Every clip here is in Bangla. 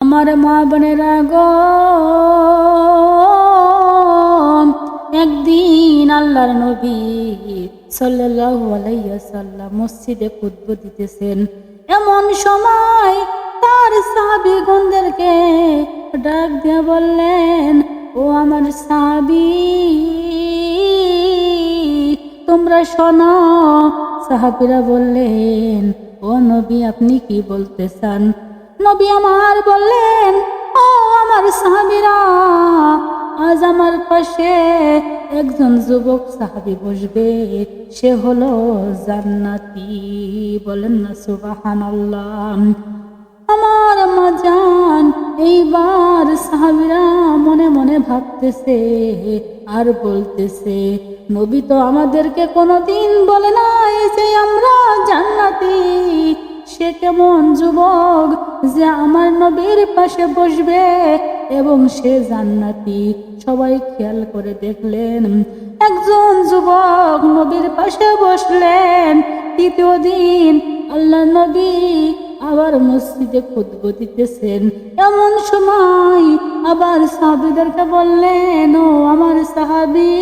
আমার মা বোনেরা একদিন আল্লাহর নবী সাল্লাল্লাহু আলাইহি সাল্লাম মসজিদে খুতবা দিতেছেন। এমন সময় তার সাহাবীগণদেরকে ডাক দিয়ে বললেন, ও আমার সাহাবী, তোমরা শোনো। সাহাবিরা বললেন, ও নবী, আপনি কি বলতে চান? নবী আমার বললেন, ও আমার সাহাবীরা, আজ আমার পাশে একজন যুবক সাহাবি বসবে। সে হলো জান্নাতি। বলেন না সুবাহান আমার মাজান এইবার সাহাবিরা মনে মনে ভাবতেছে আর বলতেছে, নবী তো আমাদেরকে কোনোদিন বলে নাই যে আমরা জান্নাতি। সে কেমন যুবক যে আমার নবীর পাশে বসবে এবং সে জান্নাতি। সবাই খেয়াল করে দেখলেন, একজন যুবক নবীর পাশে বসলেন। তৃতীয় দিন আল্লাহ নবী আবার মসজিদে খুদ্ব দিতেছেন। এমন সময় আবার সাহাবিদেরকে বললেন, ও আমার সাহাবি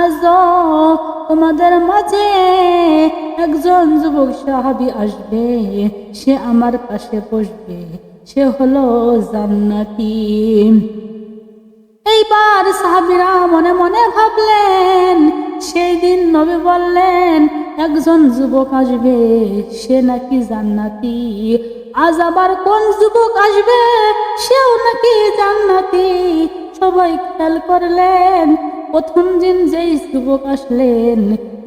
আজ তোমাদের মাঝে একজন যুবক সাহাবি আসবে, সে আমার পাশে বসবে, সে হলো জান্নাতি। এইবার সাহাবিরা মনে মনে ভাবলেন, সেই দিন নবী বললেন, একজন যুবক আসবে, সে নাকি জান্নাতি। আজ আবার কোন যুবক আসবে, সেও নাকি জান্নাতি। সবাই খেয়াল করলেন, প্রথম দিন যেই যুবক আসলেন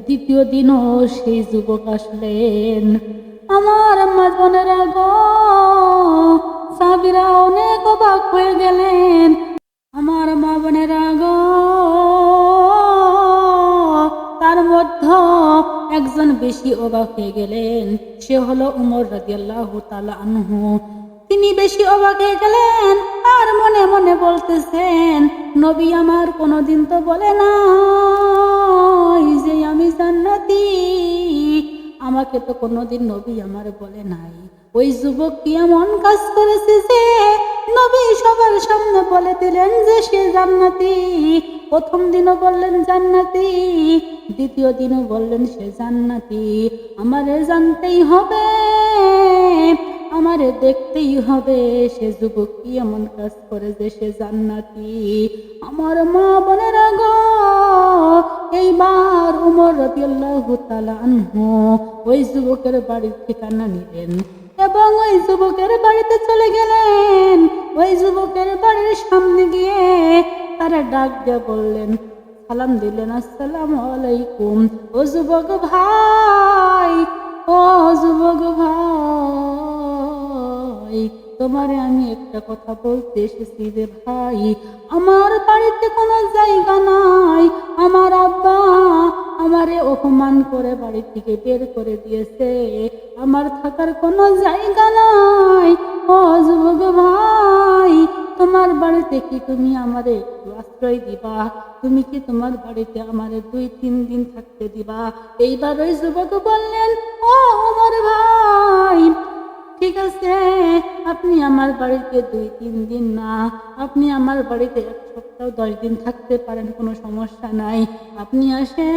দ্বিতীয় দিনও সেই যুবক আসলেন। আমার মা বোনেরা গো, সাবিরা অনেক অবাক হয়ে গেলেন। আমার মা বোনেরা গো, তার মধ্যে একজন বেশি অবাক হয়ে গেলেন। সে হলো উমর রাদিয়াল্লাহু তাআলা আনহু। তিনি বেশি অবাক হয়ে গেলেন আর মনে মনে বলতেছেন, নবী আমার কোনোদিন তো বলে না যে জান্নাতি। আমাকে তো কোনোদিন নবী আমার বলে নাই। ওই যুবক কি এমন কাজ করেছে যে নবী সবার সামনে বলে দিলেন যে সে জান্নাতি। প্রথম দিনও বললেন জান্নাতি, দ্বিতীয় দিনও বললেন সে জান্নাতি। আমারে জানতেই হবে, আমারে দেখতেই হবে সে যুবক কি এমন কাজ করে যে সে জান্নাতি। আমার মা বোনেরা গো ওই যুবকের বাড়ির ঠিকানা নিলেন এবং ওই যুবকের বাড়িতে চলে গেলেন। ওই যুবকের বাড়ির সামনে গিয়ে তারা ডাক দিয়ে বললেন, সালাম দিলেন, আসসালামু আলাইকুম। ও যুবক ভাই, ও যুবক ভাই, তোমারে আমি একটা কথা বলতে এসেছি রে ভাই। আমার বাড়িতে কোনো জায়গা নাই। আমার আব্বা আমারে অপমান করে বাড়ি থেকে বের করে দিয়েছে। আমার থাকার কোনো জায়গা নাই। ও যুবক ভাই, তোমার বাড়িতে কি তুমি আমারে একটু আশ্রয় দিবা? তুমি কি তোমার বাড়িতে আমারে দুই, তিন দিন থাকতে দিবা? এইবার ওই যুবক বললেন, ও আমার ভাই, ঠিক আছে, আপনি আমার বাড়িতে দুই, তিন দিন না। আপনি আমার বাড়িতে এক সপ্তাহ দশ দিন থাকতে পারেন, কোনো সমস্যা নাই। আপনি আসেন,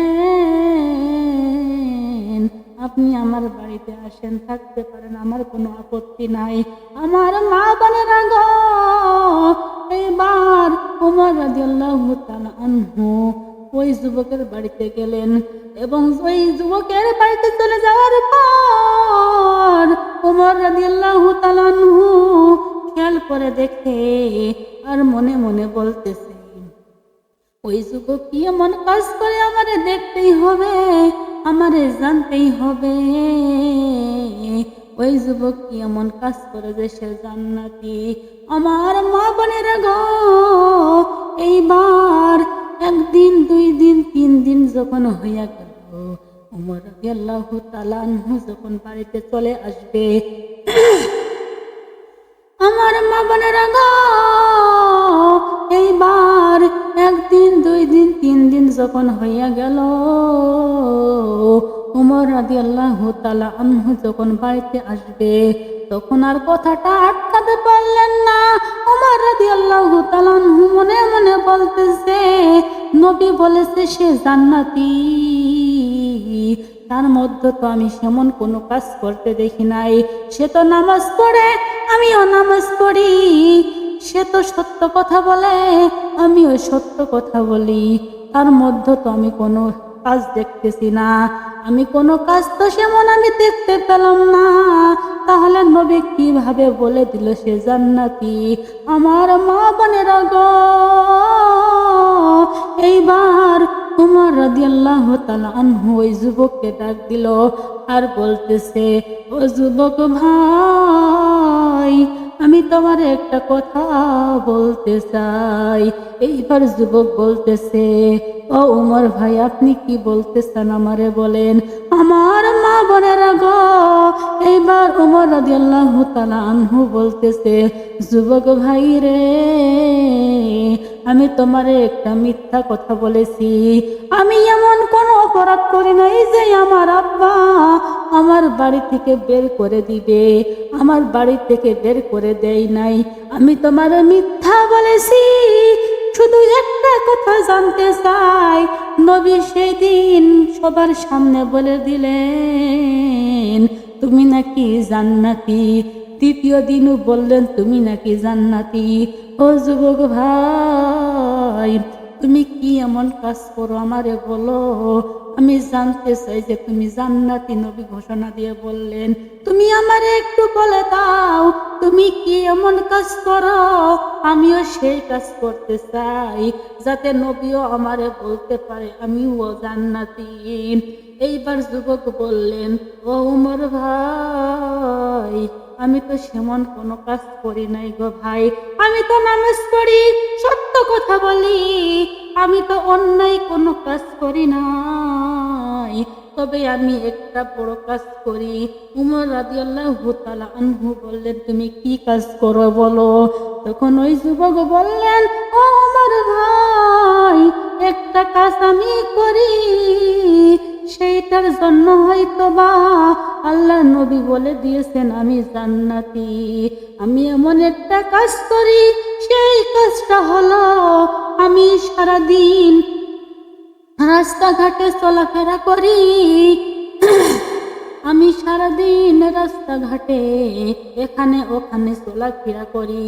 আপনি আমার বাড়িতে আসেন, থাকতে পারেন, আমার কোনো আপত্তি নাই। আমার মা বোনেরা গো এইবার উমর রাদিয়াল্লাহু তাআলা আনহু ওই যুবকের বাড়িতে গেলেন এবং ওই যুবকের বাড়িতে চলে যাওয়ার পর উমর রাদিয়াল্লাহু তাআলা আনহু খেয়াল করে দেখে আর মনে মনে বলতেছে ওই যুবক কি এমন কাজ করে আমারে দেখতেই হবে, আমারে জানতেই হবে। ওই যুবক কি এমন কাজ করে যে সে জান্নাতি। আমার মা বোনের গো, এইবার একদিন, দুই দিন, তিন দিন যখন হইয়া গেল, উমর আল্লাহ তালানহু যখন বাড়িতে চলে আসবে, আমার মা বোনেরা গো যখন হইয়া গেল, উমর রাদি আল্লাহ তালা আনহু যখন বাড়িতে আসবে, তখন আর কথাটা আটকাতে পারলেন না। উমর রাদিয়াল্লাহু তাআলা আনহু মনে মনে বলতেছে, নবী বলেছে সে জান্নাতি। তার মধ্যে তো আমি সেমন কোনো কাজ করতে দেখি নাই। সে তো নামাজ পড়ে, আমিও নামাজ পড়ি। সে তো সত্য কথা বলে, আমিও সত্য কথা বলি। তার মধ্যে তো আমি কোনো কাজ দেখতেছি না। আমি কোনো কাজ তো সেমন আমি দেখতে পেলাম না। তাহলে নবী কীভাবে বলে দিল সে জান্নাতি? আমার মা বোনেরা গো এইবার উমর রাদিয়াল্লাহু তাআলা আনহু ওই যুবককে ডাক দিল আর বলতেছে, ও যুবক ভাই তোমার একটা কথা বলতে চাই। এইবার যুবক বলতেছে, ও উমর ভাই, আপনি কি বলতেছেন আমারে বলেন? আমার মা বোনেরা গো, এইবার উমর আনহু বলতেছে, যুবক ভাই রে, আমি তোমারে একটা মিথ্যা কথা বলেছি। আমি এমন কোনো অপরাধ করি নাই যে আমার আব্বা আমার বাড়ি থেকে বের করে দিবে। আমার বাড়ি থেকে বের করে দেয় নাই। আমি তোমার মিথ্যা বলেছি, শুধু একটা কথা জানতে চাই। নবী সেই দিন সবার সামনে বলে দিলেন, তুমি নাকি জান্নাতি? তৃতীয় দিনও বললেন, তুমি নাকি জান্নাতি? ও যুবক ভাই, তুমি কি এমন কাজ করো আমারে বলো? আমি জানতে চাই যে তুমি জান্নাতি নবী ঘোষণা দিয়ে বললেন, তুমি আমারে একটু বলে দাও, তুমি কি এমন কাজ করো? আমিও সেই কাজ করতে চাই, যাতে নবীও আমারে বলতে পারে, আমিও জান্নাতি। এইবার যুবক বললেন, ও উমর ভাই, আমি তো সেমন কোনো কাজ করি নাই গো ভাই। আমি তো নামাজ পড়ি, সত্য কথা বলি। আমি তো অন্যায় কোনো কাজ করি নাই তবে আমি একটা বড় কাজ করি। উমর রাদিয়াল্লাহু আল্লাহ আনহু বললেন, তুমি কি কাজ করো বলো? তখন ওই যুবক বললেন, ও আমার ভাই, একটা কাজ আমি করি। সেইটার জন্য হয়তো বা আল্লাহ নবী বলে দিয়েছেন, আমি জান্নাতি। আমি এমন একটা কাজ করি, সেই কাজটা হলো আমি সারাদিন রাস্তাঘাটে চলাফেরা করি। আমি সারাদিন রাস্তাঘাটে, এখানে ওখানে চলাফেরা করি।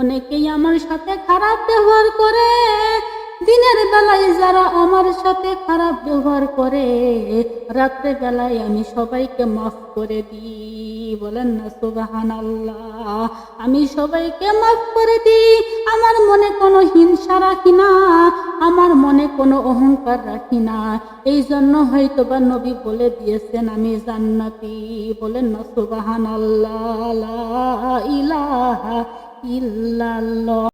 অনেকেই আমার সাথে খারাপ ব্যবহার করে। দিনের বেলায় যারা আমার সাথে খারাপ ব্যবহার করে রাত্রে বেলায় আমি সবাইকে মাফ করে দিই। বলেন না সুবাহান আল্লাহ আমি সবাইকে মাফ করে দিই। আমার মনে কোনো হিংসা রাখি না, আমার মনে কোনো অহংকার রাখি না। এই জন্য হয়তো বা নবী বলে দিয়েছেন, আমি জান্নাতি। বলেন না সুবাহান আল্লাহ ইলাহা ইল্লাল্লাহ।